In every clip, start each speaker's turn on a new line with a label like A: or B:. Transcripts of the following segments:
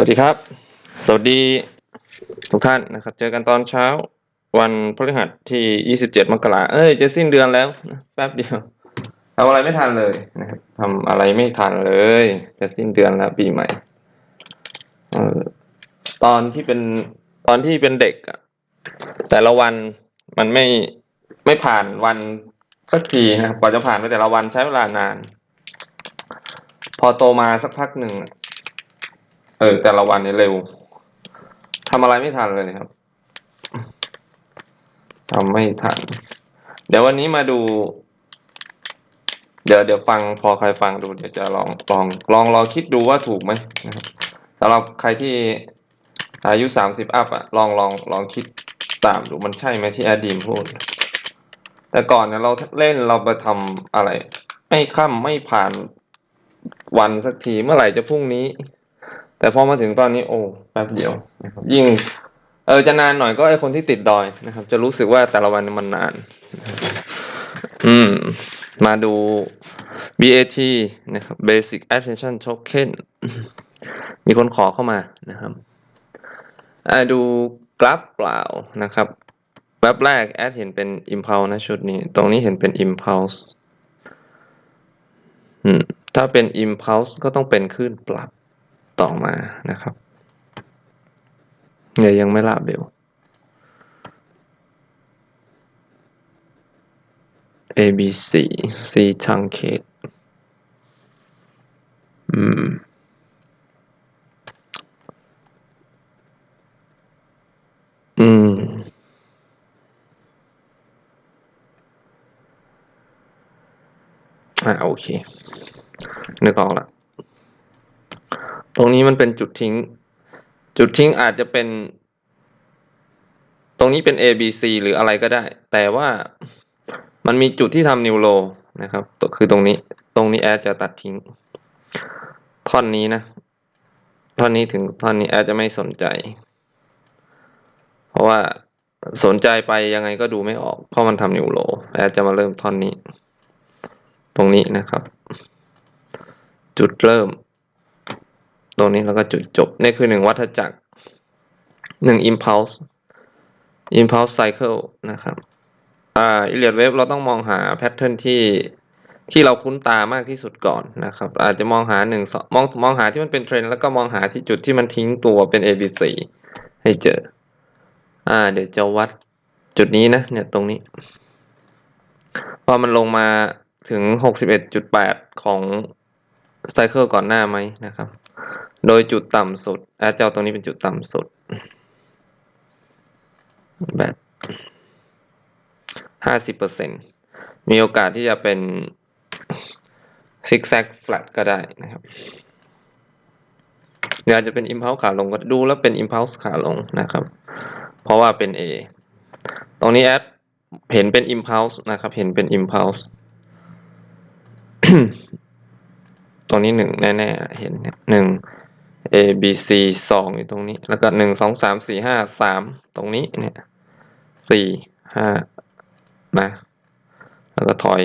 A: สวัสดีครับ สวัสดีทุกท่านนะครับ เจอกันตอนเช้าวันพฤหัสที่ 27 มกราเอ้ย จะสิ้นเดือนแล้ว แป๊บเดียวทำอะไรไม่ทันเลยนะครับทำอะไรไม่ทันเลย จะสิ้นเดือนแล้วปีใหม่ออตอนที่เป็นตอนที่เป็นเด็กอะแต่ละวันมันไม่ไม่ผ่านวันสักทีนะครับกว่าจะผ่านไปแต่ละวันใช้เวลานาน พอโตมาสักพักหนึ่ง เออ แต่ละวันนี่เร็วทำอะไรไม่ทันเลยครับทำไม่ทัน เดี๋ยววันนี้มาดู เดี๋ยวเดี๋ยวฟังพอใครฟังดู เดี๋ยวจะลองลองลองลองคิดดูว่าถูกไหมนะครับสำหรับใครที่อายุสามสิบอัพอะลองลองลองคิดตามดูมันใช่ไหมที่แอดดีมพูด แต่ก่อนเนี่ยเราเล่นเราไปทำอะไร ไม่ค่ำไม่ผ่านวันสักทีเมื่อไหร่จะพรุ่งนี้ แต่พอมาถึงตอนนี้โอ้แป๊บเดียวนะครับยิ่งเออจะนานหน่อยก็ไอคนที่ติดดอยนะครับ จะรู้สึกว่าแต่ละวันมันนาน อืม มาดู BAT นะครับ Basic Attention Token มีคนขอเข้ามานะครับอ่าดูกราฟเปล่านะครับแว็บแรกแอดเห็นเป็น Impulse นะชุดนี้ ตรงนี้เห็นเป็น Impulse อืมถ้าเป็น Impulse ก็ต้องเป็นคลื่นปรับ ต่อมานะครับเนี่ยยังไม่ลาเบล A B C C truncate อืม อืม อ่าโอเค นึกออกละ ตรงนี้มันเป็นจุดทิ้ง จุดทิ้งอาจจะเป็น ตรงนี้เป็น A B C หรืออะไรก็ได้ แต่ว่ามันมีจุดที่ทำนิวโรนะครับ คือตรงนี้ ตรงนี้แอดจะตัดทิ้ง ท่อนนี้นะ ท่อนนี้ถึงท่อนนี้แอดจะไม่สนใจ เพราะว่าสนใจไปยังไงก็ดูไม่ออก เพราะมันทำนิวโรแอดจะมาเริ่มท่อนนี้ ตรงนี้นะครับ จุดเริ่ม ตรงนี้แล้วก็จุดจบ นี่คือหนึ่งวัฏจักรหนึ่ง impulse impulse cycle นะครับ อ่าอิเลียดเวฟเราต้องมองหาแพทเทิร์นที่ที่เราคุ้นตามากที่สุดก่อนนะครับ อาจจะมองหาหนึ่งมองมองหาที่มันเป็นเทรนแล้วก็มองหาที่จุดที่มันทิ้งตัวเป็น A B C ให้เจอ อ่า เดี๋ยวจะวัดจุดนี้นะ เนี่ยตรงนี้ว่ามันลงมาถึงหกสิบเอ็ดจุดแปดของไซเคิลก่อนหน้าไหมนะครับ โดยจุดต่ำสุดแอดเจ้าตรงนี้เป็นจุดต่ำสุดแบบห้าสิบเปอร์เซ็นมีโอกาสที่จะเป็นซิกแซกแฟลตก็ได้นะครับหรืออาจจะเป็น impulse ขาลงก็ดูแล้วเป็น impulse ขาลงนะครับ เพราะว่าเป็น A ตรงนี้แอดเห็นเป็น impulse นะครับ เห็นเป็น impulse ตรงนี้หนึ่งแน่ ๆ เห็นหนึ่ง A B C สองอยู่ตรงนี้ แล้วก็หนึ่งสองสามสี่ห้าสามตรงนี้เนี่ยสี่ห้านะแล้วก็ถอย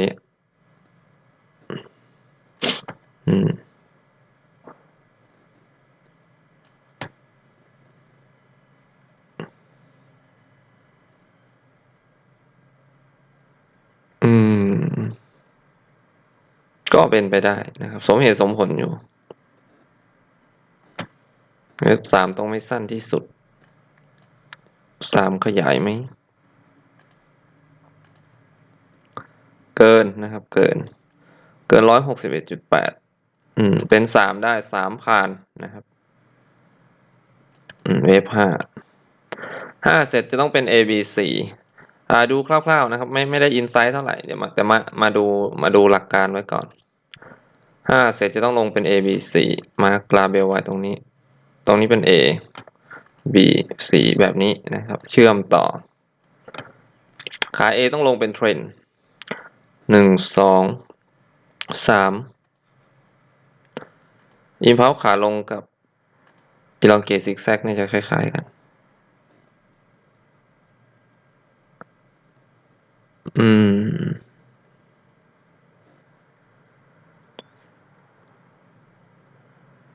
A: อืมอืม ก็เป็นไปได้นะครับ สมเหตุสมผลอยู่ เว็บสามต้องไม่สั้นที่สุดสามขยายไหม เกินนะครับ เกิน เกินร้อยหกสิบเอ็ดจุดแปดอืม เป็นสามได้สามผ่านนะครับ อืมเวฟห้าห้าเสร็จจะต้องเป็น A B C อ่าดูคร่าวๆนะครับ ไม่ไม่ได้อินไซต์เท่าไหร่เดี๋ยวมาแต่มามาดูมาดูหลักการไว้ก่อนห้าเสร็จจะต้องลงเป็น A B C มากราเบลไว้ตรงนี้ ตรงนี้เป็น A B C แบบนี้นะครับ เชื่อมต่อ ขา A ต้องลงเป็นเทรนหนึ่งสองสามอิมพ e ขาลงกับ elongate zigzag เนี่ยจะคล้าย ๆ กัน อืม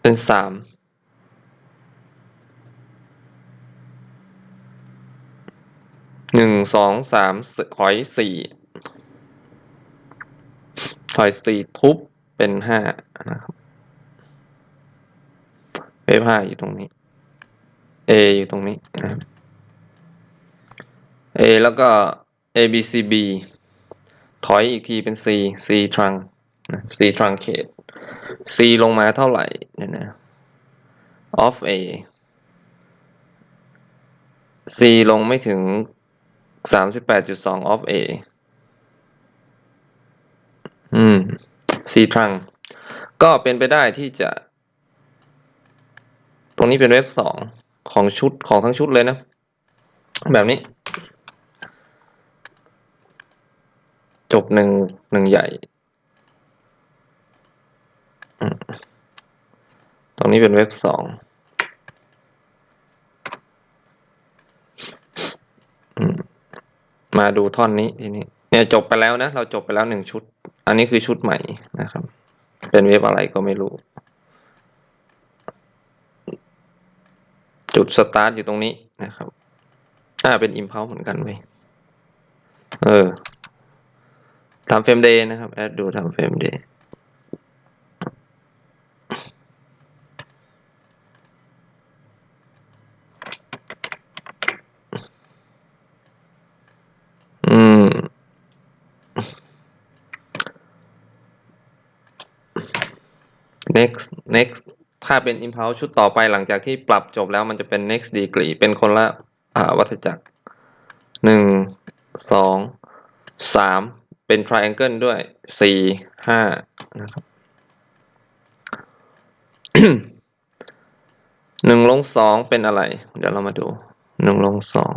A: เป็นสาม หนึ่งสองสามถอยสี่ถอยสี่ทุบเป็นห้านะครับเวฟห้าอยู่ตรงนี้ A อยู่ตรงนี้นะครับ A แล้วก็ A B C B ถอยอีกทีเป็น C C trunk นะ C truncate C ลงมาเท่าไหร่เนี่ยนะ of A C ลงไม่ถึง 38.2 of A อืม C trunk ก็เป็นไปได้ที่จะ ตรงนี้เป็นเว็บสองของชุดของทั้งชุดเลยนะ แบบนี้ จบหนึ่งหนึ่งใหญ่ ตรงนี้เป็นเว็บสอง มาดูท่อนนี้ทีนี้ เนี่ยจบไปแล้วนะ เราจบไปแล้วหนึ่งชุด อันนี้คือชุดใหม่นะครับ เป็นเว็บอะไรก็ไม่รู้ จุดสตาร์ทอยู่ตรงนี้นะครับอ่าเป็นอิมเพลเหมือนกันเว้ยเออทำเฟรมเดย์นะครับ แอดดูทำเฟรมเดย์อืม next next ถ้าเป็น impulse ชุดต่อไปหลังจากที่ปรับจบแล้วมันจะเป็น next degree เป็นคนละวัฏจักรหนึ่งสองสามเป็น triangle ด้วยสี่ห้านะครับหนึ่งลงสองเป็นอะไร เดี๋ยวเรามาดูหนึ่งลงสอง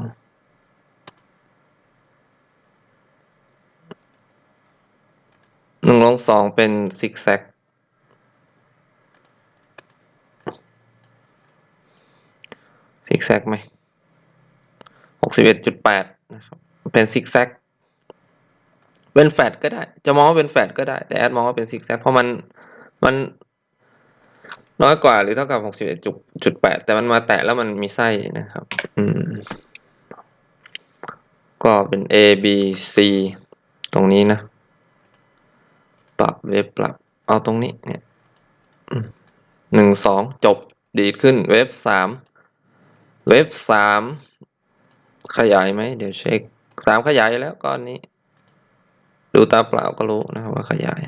A: หนึ่งลงสองเป็นซิกแซก ซิกแซกไหมหกสิบเอ็ดจุดแปดนะครับเป็นซิกแซกเป็นแฟดก็ได้ จะมองว่าเป็นแฟดก็ได้ แต่แอดมองว่าเป็นซิกแซกเพราะมันมันน้อยกว่าหรือเท่ากับหกสิบเอ็ดจุดแปดแต่มันมาแตะแล้วมันมีไส้นะครับ อืม ก็เป็น A B C ตรงนี้นะ ปรับเวฟปรับ เอาตรงนี้เนี่ยหนึ่งสองจบดีขึ้นเวฟสาม เวฟสามขยายไหมเดี๋ยวเช็คสามขยายแล้วก้อนนี้ ดูตาเปล่าก็รู้นะครับว่าขยาย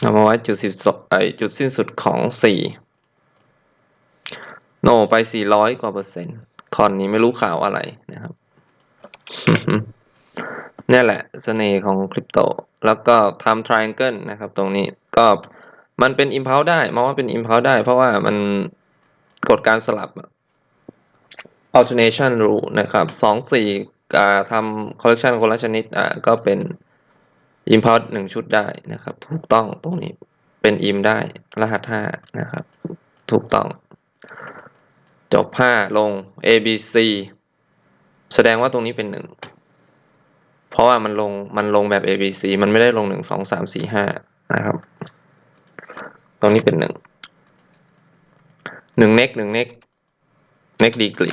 A: เอามาไว้จุดสิบสอไอจุดสิ้นสุดของสี่โนไปสี่ร้อยกว่าเปอร์เซ็นต์ทอนนี้ไม่รู้ข่าวอะไรนะครับนี่แหละเสน่ห์ของคริปโต แล้วก็ทำ triangle นะครับ ตรงนี้ก็มันเป็น impulse ได้มองว่าเป็น impulse ได้ เพราะว่ามัน กฎการสลับ alternation rule นะครับสองสี่ทำ collection คนละชนิดอ่าก็เป็น import หนึ่งชุดได้นะครับ ถูกต้องตรงนี้เป็น im ได้รหัสห้านะครับ ถูกต้อง จบห้าลง a b c แสดงว่าตรงนี้เป็นหนึ่งเพราะว่ามันลงมันลงแบบ a b c มันไม่ได้ลงหนึ่งสองสามสี่ห้านะครับ ตรงนี้เป็นหนึ่ง หนึ่งเน็กหนึ่งเน็กเน็กดีกรี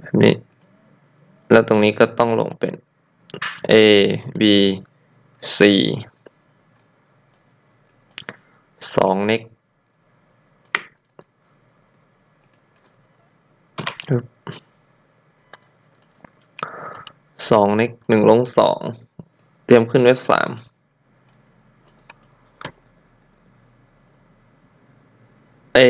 A: แบบนี้ แล้วตรงนี้ก็ต้องลงเป็น A B C สองเน็ก สองเน็กหนึ่งลงสองเตรียมขึ้นเว็บสามเอ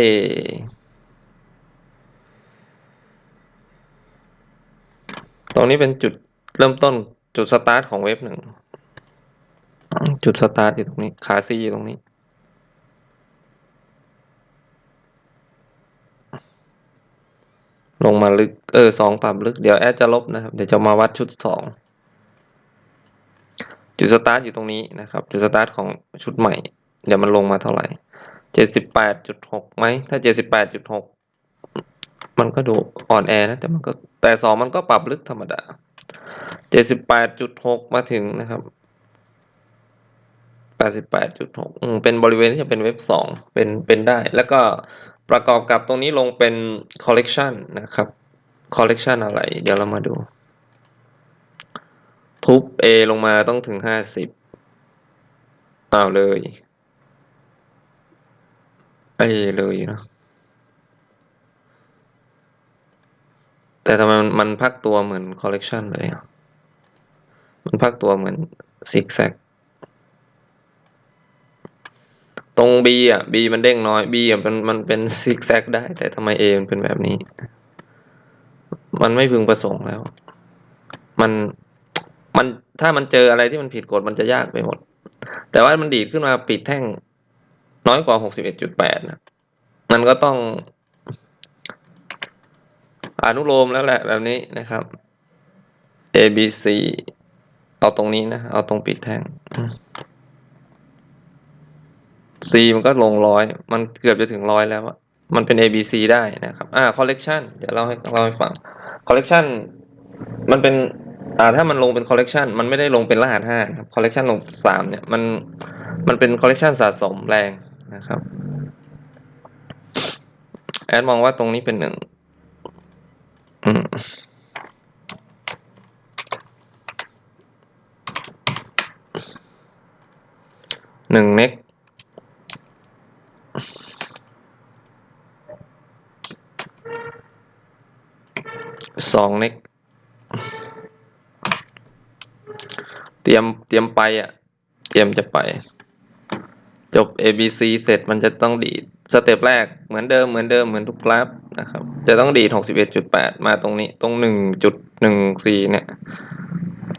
A: ตรงนี้เป็นจุดเริ่มต้นจุดสตาร์ทของเว็บหนึ่ง จุดสตาร์ทอยู่ตรงนี้ ขาซีอยู่ตรงนี้ ลงมาลึก เออสองปรับลึก เดี๋ยวแอดจะลบนะครับ เดี๋ยวจะมาวัดชุดสองจุดสตาร์ทอยู่ตรงนี้นะครับ จุดสตาร์ทของชุดใหม่ เดี๋ยวมันลงมาเท่าไหร่เจ็ดสิบแปดจุดหกไหม ถ้าเจ็ดสิบแปดจุดหกมันก็ดูอ่อนแอนะ แต่มันก็แต่สองมันก็ปรับลึกธรรมดาเจ็ดสิบแปดจุดหกมาถึงนะครับแปดสิบแปดจุดหกเป็นบริเวณที่จะเป็นเว็บสองเป็นเป็นได้ แล้วก็ ประกอบกับตรงนี้ลงเป็น collection นะครับ collection อะไร เดี๋ยวเรามาดู ทุบ A ลงมาต้องถึงห้าสิบอ้าวเลยเอเลยเนอะแต่ทำไมมันมันพักตัวเหมือน collection เลยอะ มันพักตัวเหมือน zigzag ตรง B อะ B มันเด้งน้อย B อะมันมันเป็น zigzag ได้ แต่ทำไม A มันเป็นแบบนี้ มันไม่พึงประสงค์แล้ว มันมันถ้ามันเจออะไรที่มันผิดกฎมันจะยากไปหมด แต่ว่ามันดีดขึ้นมาปิดแท่งน้อยกว่า61.8นะมันก็ต้อง อนุโลมแล้วแหละ แบบนี้นะครับ A B C เอาตรงนี้นะ เอาตรงปิดแท่ง C มันก็ลงร้อยมันเกือบจะถึงร้อยแล้วอะมันเป็น A B C ได้นะครับ อ่า collection เดี๋ยวเล่าให้เล่าให้ฟัง collection มันเป็นอ่าถ้ามันลงเป็น collection มันไม่ได้ลงเป็นรหัสห้าครับ collection ลงสามเนี่ยมันมันเป็น collection สะสมแรงนะครับแอดมองว่าตรงนี้เป็นหนึ่งอืมหนึ่งเน็ก สองเน็กเตรียมเตรียมไปอะ เตรียมจะไป จบ A B C เสร็จมันจะต้องดีดสเต็ปแรกเหมือนเดิมเหมือนเดิมเหมือนทุกกราฟนะครับ จะต้องดีด61.8 มาตรงนี้ตรง 1.14 เนี่ย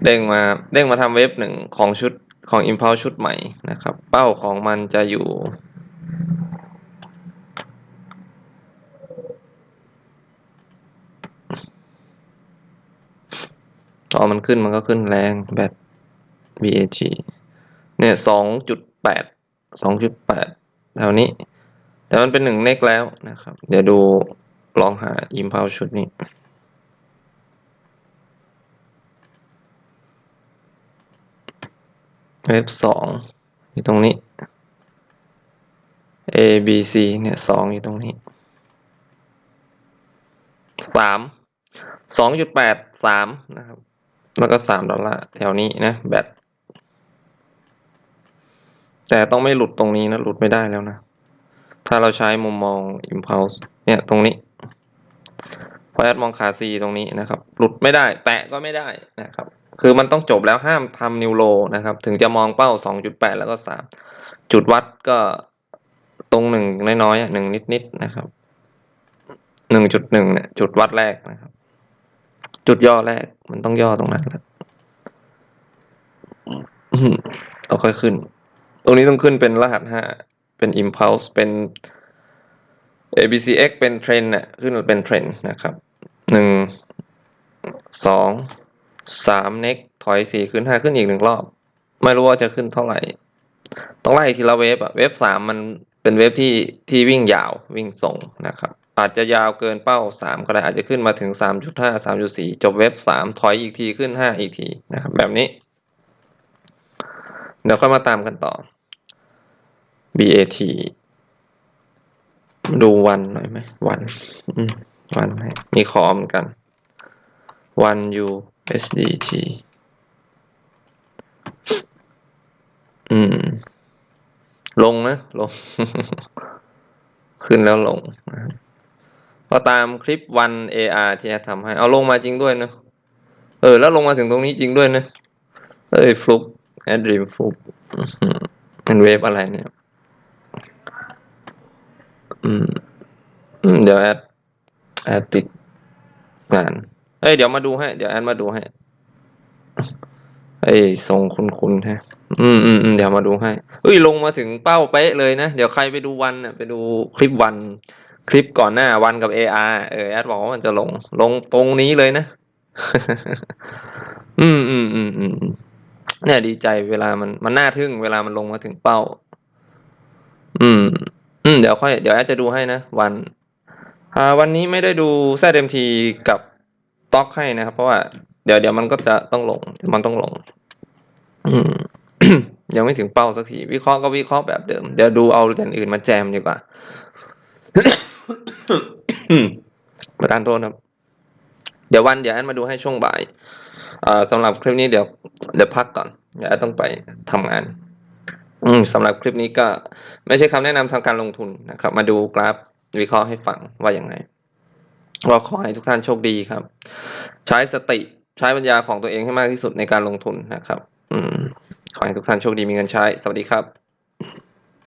A: เด้งมาเด้งมาทำเว็บหนึ่งของชุดของ Impulse ชุดใหม่นะครับ เป้าของมันจะอยู่ ตอมันขึ้นมันก็ขึ้นแรงแบบ BAT เนี่ยสองจุดแปดสองจุดแปดแถวนี้ แต่มันเป็นหนึ่งเนกแล้วนะครับ เดี๋ยวดูลองหา Impulse ชุดนี้เว็บสองอยู่ตรงนี้ A B C เนี่ยสองอยู่ตรงนี้สามสองจุดแปดสามนะครับ แล้วก็สามดอลลาร์แถวนี้นะแบตแต่ต้องไม่หลุดตรงนี้นะ หลุดไม่ได้แล้วนะ ถ้าเราใช้มุมมอง impulse เนี่ยตรงนี้พอแอดมองขา C ตรงนี้นะครับ หลุดไม่ได้ แตะก็ไม่ได้นะครับ คือมันต้องจบแล้วห้ามทำนิวโลนะครับ ถึงจะมองเป้า 2.8 แล้วก็ 3 จุดวัดก็ตรงหนึ่งน้อยๆหนึ่งนิดๆนะครับ 1.1เนี่ยจุดวัดแรกนะครับ จุดย่อแรก มันต้องย่อตรงนั้นแหละเอาค่อยขึ้น ตรงนี้ต้องขึ้นเป็นรหัสห้าเป็น impulse เป็น ABCX เป็นเทรนน่ะขึ้นเป็นเทรนนะครับหนึ่งสองสามเน็กถอยสี่ขึ้นห้าขึ้นอีกหนึ่งรอบ ไม่รู้ว่าจะขึ้นเท่าไหร่ ต้องไล่ทีละเวฟอะเวฟสามมันเป็นเวฟที่ที่วิ่งยาววิ่งส่งนะครับ อาจจะยาวเกินเป้าสามก็ได้อาจจะขึ้นมาถึงสามจุดห้าสามจุดสี่จบเวฟสามถอยอีกทีขึ้นห้าอีกทีนะครับแบบนี้ เดี๋ยวค่อยมาตามกันต่อ BAT ดูวันหน่อยไหมวันวันให้มีขอเหมือนกันวัน USDT อืม ลงนะ ลง ขึ้นแล้วลงนะครับ พอตามคลิปวัน AR ที่แอดทำให้ เอาลงมาจริงด้วยเนอะเออ แล้วลงมาถึงตรงนี้จริงด้วยนะ เอ้ยฟลุกแอดรีมฟลุกเป็นเวฟอะไรเนี่ยอืมอืมเดี๋ยวแอดแอดติดงาน เอ้ย เดี๋ยวมาดูให้ เดี๋ยวแอดมาดูให้ เอ้ยทรงคุณคุณฮะอืมอืมอืมเดี๋ยวมาดูให้ เอ้ย ลงมาถึงเป้าเป๊ะเลยนะ เดี๋ยวใครไปดูวันน่ะ ไปดูคลิปวัน คลิปก่อนหน้าวันกับ AR เออแอดบอกว่ามันจะลง ลงตรงนี้เลยนะ อืมอืมอืมอืมเนี่ยดีใจเวลามันมันน่าทึ่งเวลามันลงมาถึงเป้า อืม อืม เดี๋ยวค่อยเดี๋ยวแอดจะดูให้นะ วัน อ่า วันนี้ไม่ได้ดู ZMT กับต็อกให้นะครับ เพราะว่าเดี๋ยวเดี๋ยวมันก็จะต้องลง มันต้องลง อืมยังไม่ถึงเป้าสักที วิเคราะห์ก็วิเคราะห์แบบเดิม เดี๋ยวดูเอาอย่างอื่นมาแจมดีกว่า ประทานโทษครับ เดี๋ยววันเดี๋ยวแอนมาดูให้ช่วงบ่ายสำหรับคลิปนี้เดี๋ยวเดี๋ยวพักก่อนเดี๋ยวแอนต้องไปทำงานสำหรับคลิปนี้ก็ไม่ใช่คำแนะนำทางการลงทุนนะครับ มาดูกราฟวิเคราะห์ให้ฟังว่าอย่างไงก็ขอให้ทุกท่านโชคดีครับ ใช้สติใช้ปัญญาของตัวเองให้มากที่สุดในการลงทุนนะครับ อืมขอให้ทุกท่านโชคดีมีเงินใช้ สวัสดีครับ